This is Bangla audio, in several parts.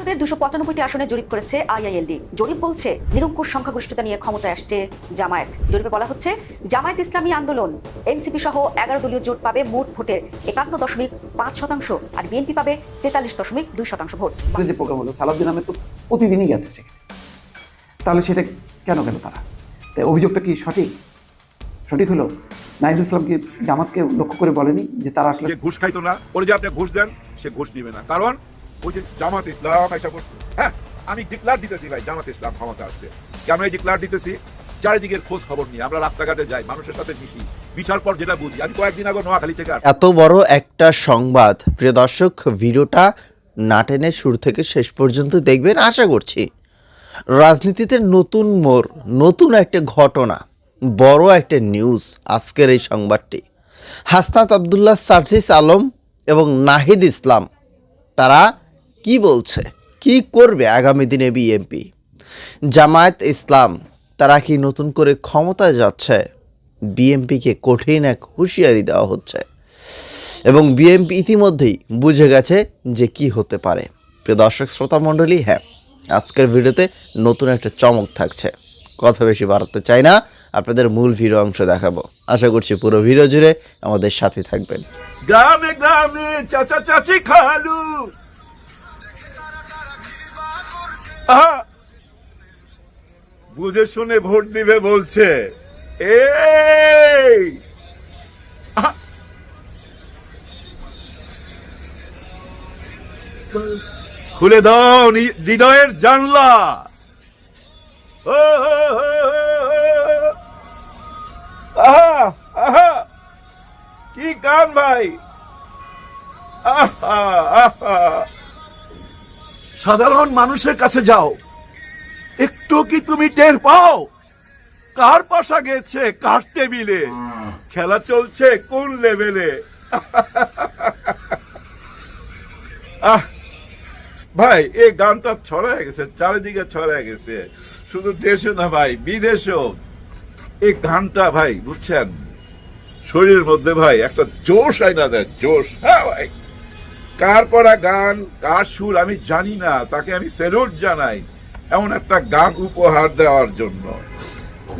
সংসদের দুশো পঁচানব্বইটি আসনে জরিপ করেছে আইআইএলডি। জরিপ বলছে নিরঙ্কুশ সংখ্যাগরিষ্ঠতা নিয়ে ক্ষমতায় আসছে জামায়াত। জরিপে বলা হচ্ছে জামায়াত ইসলামী আন্দোলন এনসিপি সহ এগারো দলীয় জোট পাবে মোট ভোটের একান্ন দশমিক পাঁচ শতাংশ আর বিএনপি পাবে তেতাল্লিশ দশমিক দুই শতাংশ ভোট। যে প্রোগ্রাম হলো সালাউদ্দিন আহমেদ তো প্রতিদিনই গেছে সেখানে। তাহলে সেটা কেন কেন তারা? তাই অভিযোগটা কি সঠিক? সঠিক হলো নাইদ ইসলামকে জামাতকে লক্ষ্য করে বলেনি যে তারা আসলে ঘুষ খাইতো না ওরে যে আপনি ঘুষ দেন সে ঘুষ নিবে না। কারণ ওই যে জামাত ইসলাম করছে। হ্যাঁ আমি ডিক্লার দিতেছি ভাই, জামাত ইসলাম ক্ষমতা আসবে কেন এই ডিক্লার দিতেছি? চারিদিকের খোঁজ খবর নিয়ে আমরা রাস্তাঘাটে যাই, মানুষের সাথে মিশি। পর যেটা বুঝি, আমি কয়েকদিন আগে নোয়াখালী থেকে এত বড় একটা সংবাদ। প্রিয় দর্শক, ভিডিওটা না টেনে শুরু থেকে শেষ পর্যন্ত দেখবেন, আশা করছি। রাজনীতিতে নতুন মোড়, নতুন একটা ঘটনা, বড় একটা নিউজ আজকের এই সংবাদটি। হাসনাত আবদুল্লাহ সার্জিস আলম এবং নাহিদ ইসলাম, তারা কি বলছে? কি করবে আগামী দিনে বিএমপি জামায়াত ইসলাম, তারা কি নতুন করে ক্ষমতায় যাচ্ছে? বিএমপিকে কঠিন এক হুঁশিয়ারি দেওয়া হচ্ছে। এবং বিএমপি ইতিমধ্যেই বুঝে গেছে যে কি হতে পারে। প্রিয় দর্শক, শ্রোতা মণ্ডলী হ্যাঁ আজকের ভিডিওতে নতুন একটা চমক থাকছে। কথা বেশি বাড়াতে চাই না, আপনাদের মূল ভিডিও অংশ দেখাবো। আশা করছি পুরো ভিডিও জুড়ে আমাদের সাথে থাকবেন। গ্রামে গ্রামে চাচা চাচি খালু। বুঝে শুনে ভোট দিবে বলছে। এই! খুলে দাও হৃদয়ের জানলা। কি গান ভাই? আহা, আহা। সাধারণ মানুষের কাছে যাও। একটু কি তুমি টের পাও? কার পাশা গেছে, কার টেবিলে? খেলা চলছে কোন লেভেলে? আহ, ভাই এই গানটা ছড়ায় গেছে, চারিদিকে ছড়ায় গেছে। শুধু দেশে না ভাই, বিদেশেও। এই গানটা ভাই, বুঝছেন? শরীরের মধ্যে ভাই, একটা জোশ আইনা দেয়, জোশ। হ্যাঁ ভাই। কার করা গান, কার সুর আমি জানি না, তাকে আমি স্যালুট জানাই, এমন একটা গান উপহার দেওয়ার জন্য।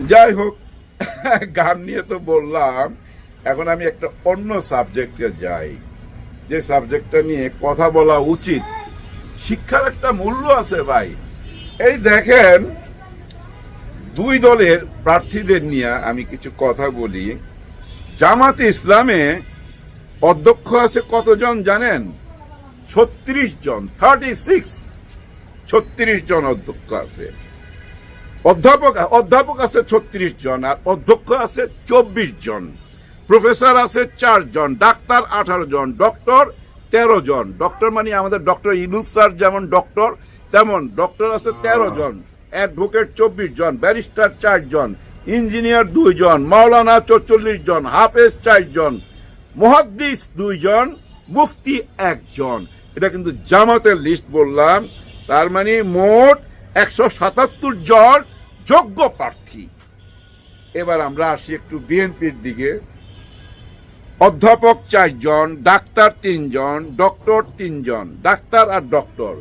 যাই হোক, গান নিয়ে তো বললাম, এখন আমি একটা অন্য সাবজেক্টে যাই। যে সাবজেক্টটা নিয়ে কথা বলা উচিত, শিক্ষার একটা মূল্য আছে ভাই। এই দেখেন, দুই দলের প্রার্থীদের নিয়ে আমি কিছু কথা বলি। জামাতে ইসলামে অধ্যক্ষ আছে কতজন জানেন? ছত্রিশ জন থার্টি সিক্স ছত্রিশ জন অধ্যক্ষ আছে। অধ্যাপক অধ্যাপক আছে ছত্রিশ জন আর অধ্যক্ষ আছে চব্বিশ জন। প্রফেসর আছে চার জন ডাক্তার আঠারো জন ডক্টর তেরো জন। ডক্টর মানে আমাদের ডক্টর ইনুস স্যার যেমন ডক্টর তেমন ডক্টর আছে তেরো জন অ্যাডভোকেট চব্বিশ জন ব্যারিস্টার চার জন ইঞ্জিনিয়ার দুই জন মাওলানা চৌচল্লিশ জন হাফেজ চার জন মহাদ্দিস দুইজন মুফতি একজন এটা কিন্তু জামাতের লিস্ট বললাম। তার মানে মোট একশো সাতাত্তর জন যোগ্য প্রার্থী। এবার আমরা আসি একটু বিএনপির দিকে। অধ্যাপক চারজন ডাক্তার তিনজন ডক্টর তিনজন ডাক্তার আর ডক্টর।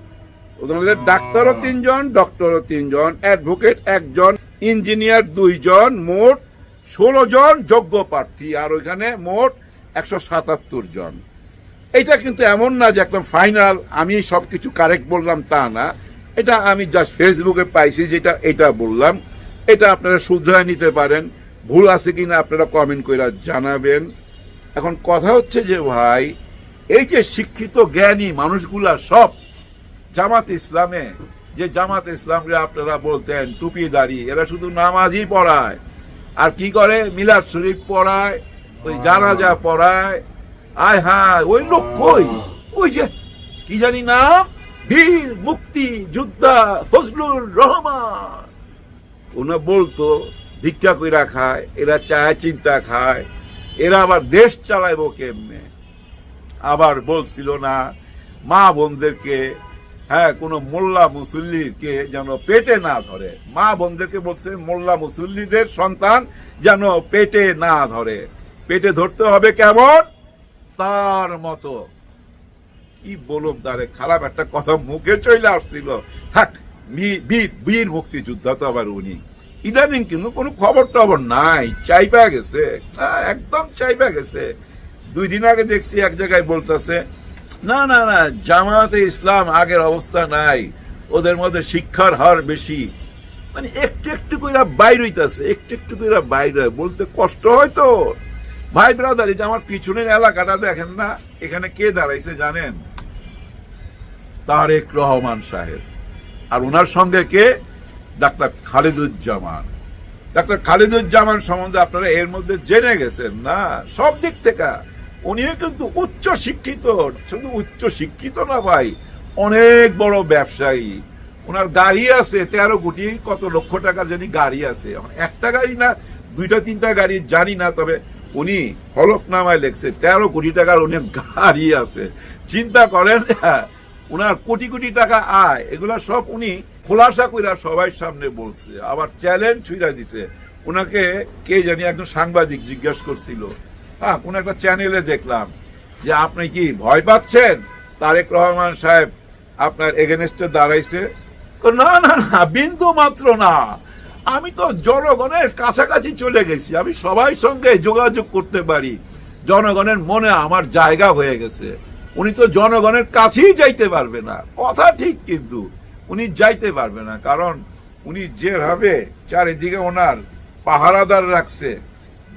ওদের ডাক্তারও তিনজন ডক্টরও তিনজন অ্যাডভোকেট একজন ইঞ্জিনিয়ার দুইজন মোট ষোলো জন যোগ্য প্রার্থী আর ওইখানে মোট একশো সাতাত্তর জন। এটা কিন্তু এমন না যে একদম ফাইনাল আমি সব কিছু কারেক্ট বললাম তা না। এটা আমি জাস্ট ফেসবুকে পাইছি যেটা এটা বললাম। এটা আপনারা শুধরায় নিতে পারেন। ভুল আছে কিনা আপনারা কমেন্ট করে জানাবেন। এখন কথা হচ্ছে যে ভাই এই যে শিক্ষিত জ্ঞানী মানুষগুলা সব জামাত ইসলামে যে জামাত ইসলামকে আপনারা বলতেন টুপি দাড়ি এরা শুধু নামাজই পড়ায়। আর কি করে? মিলাদ শরীফ পড়ায় ওই জানাজা পড়ায়। আয় হায়, ওই লোক কই? ওই যে, কি জানি নাম? বীর মুক্তি যোদ্ধা ফজলুর রহমান। ওনা বলতো, ভিক্ষা কইরা খায়, এরা চায় চিন্তা খায়, এরা আবার দেশ চালাইবো কেমনে? আবার বলছিল না, মা বোনদেরকে হ্যাঁ কোন মোল্লা মুসল্লিকে যেন পেটে না ধরে। মা বোনদেরকে বলছে, মোল্লা মুসল্লিদের সন্তান যেন পেটে না ধরে। পেটে ধরতে হবে কেমন? তার মতো। কি বলুম তারে খারাপ একটা কথা মুখে চলে আসছিল। থাক বীর, বীর- মুক্তিযোদ্ধা তো আবার উনি। ইদানিং কিন্তু কোনো খবর টবর নাই, চাইপা গেছে। একদম চাইপা গেছে। দুই দিন আগে দেখছি এক জায়গায় বলতেছে, না না না জামাতে ইসলাম আগের অবস্থা নাই, ওদের মধ্যে শিক্ষার হার বেশি। মানে একটু একটু করে বাইর হইতেছে, একটু একটু করে বাইরে বলতে কষ্ট হয় তো। ভাই ব্রাদার যে আমার পিছনের এলাকাটা দেখেন না, এখানে কে দাঁড়াইছে জানেন? তারেক রহমান সাহেব। আর ওনার সঙ্গে কে? ডাক্তার খালিদুজ্জামান। ডাক্তার খালিদুজ্জামান সম্বন্ধে আপনারা এর মধ্যে জেনে গেছেন না? সব দিক থেকে। উনিও কিন্তু উচ্চ শিক্ষিত, শুধু উচ্চ শিক্ষিত না ভাই, অনেক বড় ব্যবসায়ী। ওনার গাড়ি আছে, তেরো কোটি কত লক্ষ টাকার জানি গাড়ি আছে। একটা গাড়ি না, দুইটা তিনটা গাড়ি জানি না, তবে উনি হলফনামায় লেখছে, তেরো কোটি টাকার উনি গাড়ি আছে। চিন্তা করেন উনার কোটি কোটি টাকা আয়, এগুলা সব উনি খোলাসা কইরা সবাই সামনে বলছে। আবার চ্যালেঞ্জ ছুঁড়া দিছে। উনাকে কে জানি একজন সাংবাদিক জিজ্ঞাসা করছিল। হ্যাঁ কোন একটা চ্যানেলে দেখলাম যে আপনি কি ভয় পাচ্ছেন? তারেক রহমান সাহেব আপনার এগেনস্টে দাঁড়াইছে। না না না, বিন্দু মাত্র না। আমি তো জনগণের কাছাকাছি চলে গেছি। আমি সবাই সঙ্গে যোগাযোগ করতে পারি। জনগণের মনে আমার জায়গা হয়ে গেছে। উনি তো জনগণের কাছেই যাইতে পারবে না। কথা ঠিক কিন্তু, উনি যাইতে পারবে না। কারণ উনি যেভাবে চারিদিকে ওনার পাহারাদার রাখছে।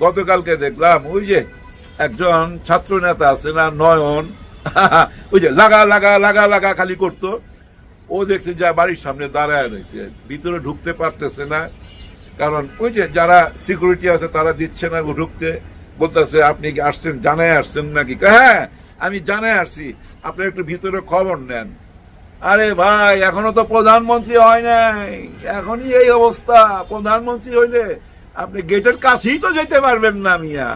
গতকালকে দেখলাম ওই যে একজন ছাত্র নেতা আছে না, নয়ন। ওই যে লাগা লাগা লাগা লাগা খালি করতো। ও দেখছে যা বাড়ির সামনে দাঁড়ায় রয়েছে। ভিতরে ঢুকতে পারতেছে না। কারণ ওই যে যারা সিকিউরিটি আছে, তারা দিচ্ছে না ঢুকতে। বলতেছে, আপনি কি আসছেন? জানায় আসছেন নাকি? হ্যাঁ আমি জানায় আসছি। আপনি একটু ভিতরে খবর নেন। আরে ভাই, এখনও তো প্রধানমন্ত্রী হয় নাই। এখনই এই অবস্থা। প্রধানমন্ত্রী হইলে আপনি গেটের কাছেই তো যেতে পারবেন না, মিয়া।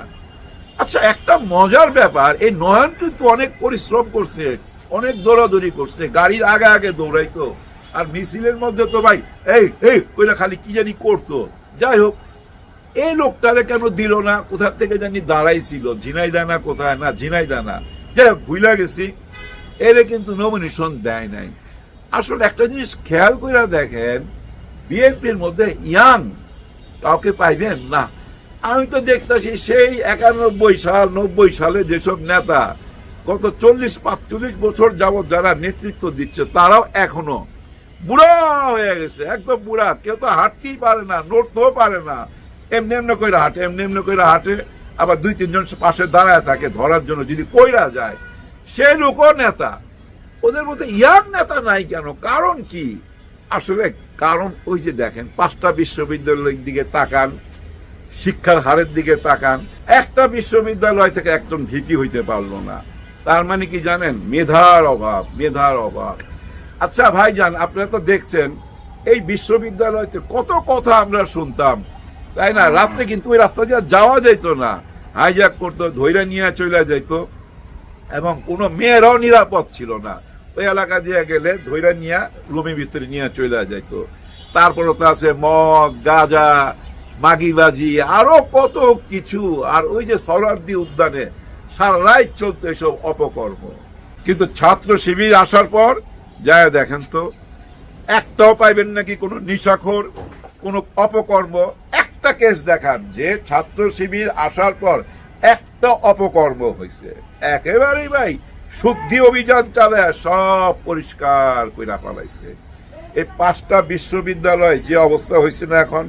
আচ্ছা একটা মজার ব্যাপার, এই নয়ন কিন্তু অনেক পরিশ্রম করছে। অনেক দৌড়াদৌড়ি করছে, গাড়ির আগে আগে দৌড়াইতো। আর মিছিলের মধ্যে তো ভাই, এই এই, কইরা খালি কি জানি করতো। যাই হোক, এই লোকটারে কেন দিল না? কোথা থেকে জানি দাঁড়াইছিল? ঝিনাই দানা কোথায়? না ঝিনাই দানা যাই হোক ভুলা গেছি। এরে কিন্তু নমিনেশন দেয় নাই। আসলে একটা জিনিস খেয়াল করে দেখেন, বিএনপির মধ্যে ইয়াং কাউকে পাইবেন? না। আমি তো দেখতেছি সেই একানব্বই সাল, নব্বই সালে যেসব নেতা গত চল্লিশ পাঁচচল্লিশ বছর যাবৎ যারা নেতৃত্ব দিচ্ছে, তারাও এখনও বুড়া হয়ে গেছে, একদম বুড়া। কেউ তো হাঁটতেই পারে না, নড়তেও পারে না। এমনি এমনি কইরা হাঁটে, এমনি এমনি কইরা হাঁটে। আবার দুই, তিনজন পাশে দাঁড়ায় থাকে, ধরার জন্য যদি কইরা যায়। সে লোকও নেতা। ওদের মধ্যে ইয়াং নেতা নাই কেন? কারণ কি? আসলে কারণ ওই যে দেখেন, পাঁচটা বিশ্ববিদ্যালয়ের দিকে তাকান, শিক্ষার হারের দিকে তাকান। একটা বিশ্ববিদ্যালয় থেকে একজন ভিপি হইতে পারল না। তার মানে কি জানেন? মেধার অভাব মেধার অভাব। আচ্ছা ভাইজান, আপনারা তো দেখছেন, এই বিশ্ববিদ্যালয়তে কত কথা আমরা শুনতাম। তাই না? রাত্রে কিন্তু ওই রাস্তা দিয়ে যাওয়া যেত না। হাইজ্যাক করতো ধৈর্য নিয়ে চলে যেত এবং কোনো মেয়েরাও নিরাপদ ছিল না। ওই এলাকা দিয়ে গেলে ধৈর্য নিয়ে রুমের ভিতরে নিয়ে চলে যাইত। তারপরে তো আছে মদ, গাঁজা, মাগিবাজি, আরও কত কিছু। আর ওই যে সরার্দি উদ্যানে সারা রাত চলতো এসব অপকর্ম। কিন্তু ছাত্র শিবির আসার পর, যায় দেখেন তো, একটাও পাইবেন নাকি কোনো নিশাখোর, কোনো অপকর্ম? একটা কেস দেখান যে ছাত্র শিবির আসার পর একটা অপকর্ম হয়েছে একেবারেই ভাই, শুদ্ধি অভিযান চালায় সব পরিষ্কার কইরা পালাইছে এই পাঁচটা বিশ্ববিদ্যালয় যে অবস্থা হয়েছে না এখন,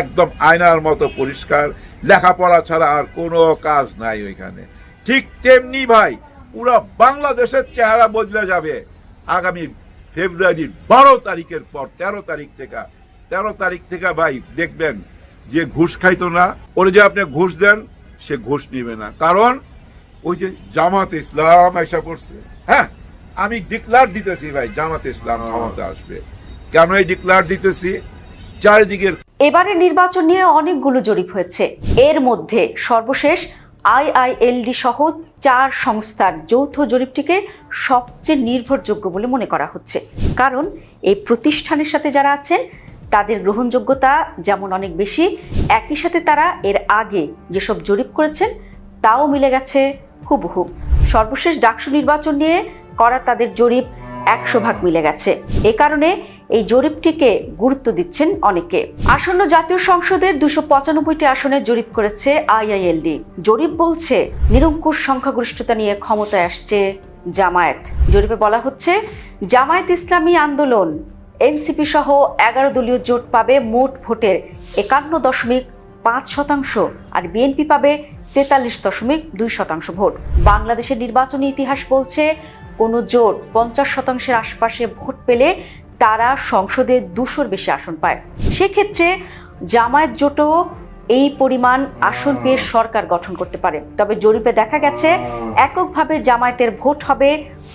একদম আয়নার মতো পরিষ্কার, লেখাপড়া ছাড়া আর কোনো কাজ নাই ওইখানে। ঠিক তেমনি ভাই পুরো বাংলাদেশের চেহারা বদলে যাবে। আগামী ফেব্রুয়ারির বারো তারিখের পর তেরো তারিখ থেকে তেরো তারিখ থেকে ভাই দেখবেন যে ঘুষ খাইতো না। ওরে যে আপনি ঘুষ দেন সে ঘুষ নিবে না। কারণ ওই যে জামাত ইসলাম এসে পড়ছে। হ্যাঁ আমি ডিক্লার দিতেছি ভাই জামাত ইসলাম ক্ষমতা আসবে। কেন এই ডিক্লার দিতেছি? চারিদিকের এবারের নির্বাচন নিয়ে অনেকগুলো জরিপ হয়েছে। এর মধ্যে সর্বশেষ আইআইএলডি সহ চার সংস্থার যৌথ জরিপটিকে সবচেয়ে নির্ভরযোগ্য বলে মনে করা হচ্ছে। কারণ এই প্রতিষ্ঠানের সাথে যারা আছেন, তাদের গ্রহণযোগ্যতা যেমন অনেক বেশি, একই সাথে তারা এর আগে যেসব জরিপ করেছেন, তাও মিলে গেছে হুবহু। সর্বশেষ ডাকসু নির্বাচন নিয়ে করা তাদের জরিপ একশো ভাগ মিলে গেছে। এ কারণে এই জরিপটিকে গুরুত্ব দিচ্ছেন অনেকে। আসন্ন জাতীয় সংসদের দুশো পঁচানব্বইটি আসনে জরিপ করেছে আইআইএলডি। জরিপ বলছে, নিরঙ্কুশ সংখ্যাগরিষ্ঠতা নিয়ে ক্ষমতায় আসছে জামায়াত। জরিপে বলা হচ্ছে, জামায়াত ইসলামী আন্দোলন, এনসিপি সহ এগারো দলীয় জোট পাবে মোট ভোটের একান্ন দশমিক পাঁচ শতাংশ আর বিএনপি পাবে তেতাল্লিশ দশমিক দুই শতাংশ ভোট। বাংলাদেশের নির্বাচনী ইতিহাস বলছে কোনো জোট পঞ্চাশ শতাংশের আশপাশে ভোট পেলে তারা সংসদে দুশোর বেশি আসন পায়। সেক্ষেত্রে জামায়াত জোটও এই পরিমাণ আসন পেয়ে সরকার গঠন করতে পারে। তবে জরিপে দেখা গেছে, এককভাবে জামায়াতের ভোট হবে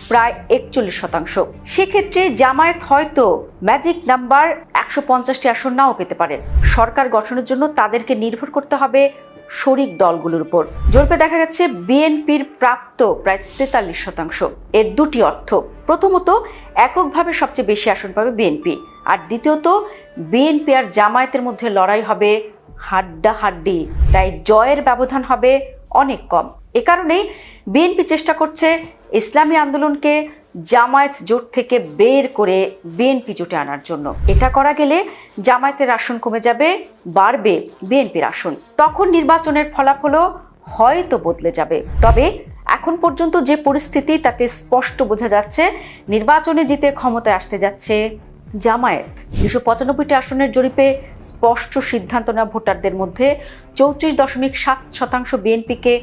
প্রায় একচল্লিশ শতাংশ। সেক্ষেত্রে জামায়াত হয়তো ম্যাজিক নাম্বার একশো পঞ্চাশটি আসন নাও পেতে পারে। সরকার গঠনের জন্য তাদেরকে নির্ভর করতে হবে শরিক দলগুলোর উপর। জরিপে দেখা গেছে, বিএনপির প্রাপ্ত প্রায় তেতাল্লিশ শতাংশ। এর দুটি অর্থ। প্রথমত, এককভাবে সবচেয়ে বেশি আসন পাবে বিএনপি। আর দ্বিতীয়ত, বিএনপি আর জামায়াতের মধ্যে লড়াই হবে হাড্ডা হাড্ডি তাই জয়ের ব্যবধান হবে অনেক কম। এ কারণেই বিএনপি চেষ্টা করছে ইসলামী আন্দোলনকে জামায়াত জোট থেকে বের করে বিএনপি জোটে আনার জন্য। এটা করা গেলে জামায়াতের আসন কমে যাবে, বাড়বে বিএনপির আসন। তখন নির্বাচনের ফলাফলও হয়তো বদলে যাবে। তবে এখন পর্যন্ত যে পরিস্থিতি, তাতে স্পষ্ট বোঝা যাচ্ছে নির্বাচনে জিতে ক্ষমতায় আসতে যাচ্ছে জামায়াত। দুশো পঁচানব্বইটি আসনের জরিপে স্পষ্ট সিদ্ধান্ত নেওয়া ভোটারদের মধ্যে চৌত্রিশ দশমিক সাত শতাংশ বিএনপিকে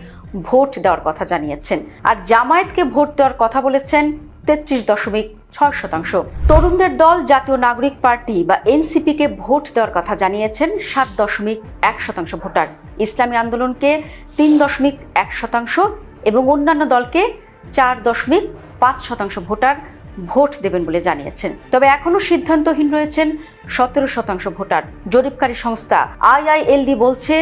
ভোট দেওয়ার কথা জানিয়েছেন। আর জামায়াতকে ভোট দেওয়ার কথা বলেছেন তেত্রিশ দশমিক ছয় শতাংশ। তরুণদের দল, জাতীয় নাগরিক পার্টি বা এনসিপিকে ভোট দেওয়ার কথা জানিয়েছেন সাত দশমিক এক শতাংশ ভোটার। ইসলামী আন্দোলনকে তিন দশমিক এক শতাংশ এবং অন্যান্য দলকে চার দশমিক পাঁচ শতাংশ ভোটার ভোট দেবেন বলে জানিয়েছেন। তবে এখনও সিদ্ধান্তহীন রয়েছেন সতেরো শতাংশ ভোটার। জরিপকারী সংস্থা আইআইএলডি বলছে,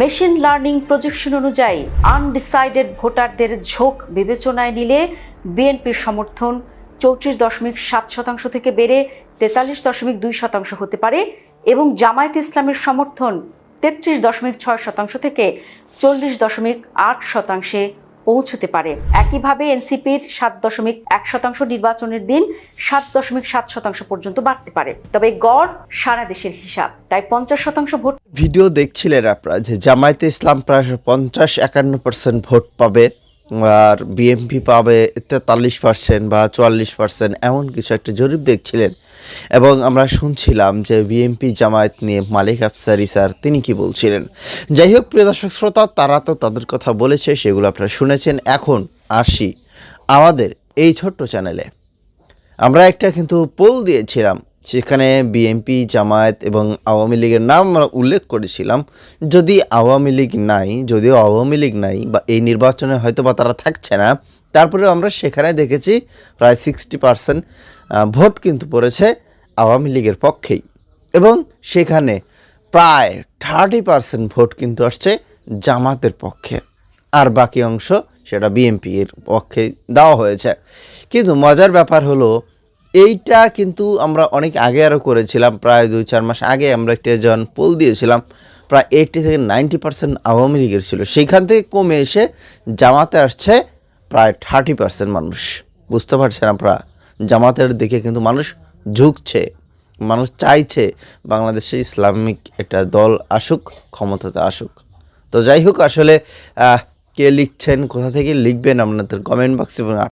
মেশিন লার্নিং প্রজেকশন অনুযায়ী আনডিসাইডেড ভোটারদের ঝোঁক বিবেচনায় নিলে বিএনপির সমর্থন চৌত্রিশ দশমিক সাত শতাংশ থেকে বেড়ে তেতাল্লিশ দশমিক দুই শতাংশ হতে পারে এবং জামায়াত ইসলামের সমর্থন তেত্রিশ দশমিক ছয় শতাংশ থেকে চল্লিশ দশমিক আট শতাংশে পৌঁছতে পারে। একইভাবে এনসিপির সাত দশমিক এক শতাংশ নির্বাচনের দিন সাত দশমিক সাত শতাংশ পর্যন্ত বাড়তে পারে। তবে গড় সারা দেশের হিসাব, তাই পঞ্চাশ শতাংশ ভোট ভিডিও দেখছিলেন আপনারা যে জামায়াতে ইসলাম প্রায় পঞ্চাশ একান্ন পার্সেন্ট ভোট পাবে। আর বিএমপি পাবে তেতাল্লিশ পার্সেন্ট বা চুয়াল্লিশ পার্সেন্ট এমন কিছু একটা জরিপ দেখছিলেন। এবং আমরা শুনছিলাম যে বিএমপি জামায়াত নিয়ে মালিক আফসারি স্যার তিনি কি বলছিলেন। যাই হোক, প্রিয় দর্শক শ্রোতা, তারা তো তাদের কথা বলেছে, সেগুলো আপনারা শুনেছেন। এখন আসি আমাদের এই ছোট্ট চ্যানেলে। আমরা একটা কিন্তু পোল দিয়েছিলাম সেখানে বিএনপি, জামায়াত এবং আওয়ামী লীগের নাম আমরা উল্লেখ করেছিলাম। যদি আওয়ামী লীগ নাই, যদিও আওয়ামী লীগ নাই বা এই নির্বাচনে হয়তো বা তারা থাকছে না তারপরে আমরা সেখানে দেখেছি প্রায় সিক্সটি পার্সেন্ট ভোট কিন্তু পড়েছে আওয়ামী লীগের পক্ষেই। এবং সেখানে প্রায় থার্টি পার্সেন্ট ভোট কিন্তু আসছে জামাতের পক্ষে। আর বাকি অংশ সেটা বিএনপির পক্ষে দেওয়া হয়েছে। কিন্তু মজার ব্যাপার হলো এইটা কিন্তু আমরা অনেক আগে আরও করেছিলাম, প্রায় দুই চার মাস আগে আমরা একটা যখন পোল দিয়েছিলাম, প্রায় এইটি থেকে নাইনটি পার্সেন্ট আওয়ামী লীগের ছিল। সেইখান থেকে কমে এসে জামাতে আসছে প্রায় থার্টি পার্সেন্ট মানুষ। বুঝতে পারছেন আপনারা? জামাতের দিকে কিন্তু মানুষ ঝুঁকছে, মানুষ চাইছে বাংলাদেশে ইসলামিক একটা দল আসুক, ক্ষমতাতে আসুক। তো যাই হোক, আসলে কে লিখছেন, কোথা থেকে লিখবেন আপনাদের কমেন্ট বক্সে এবং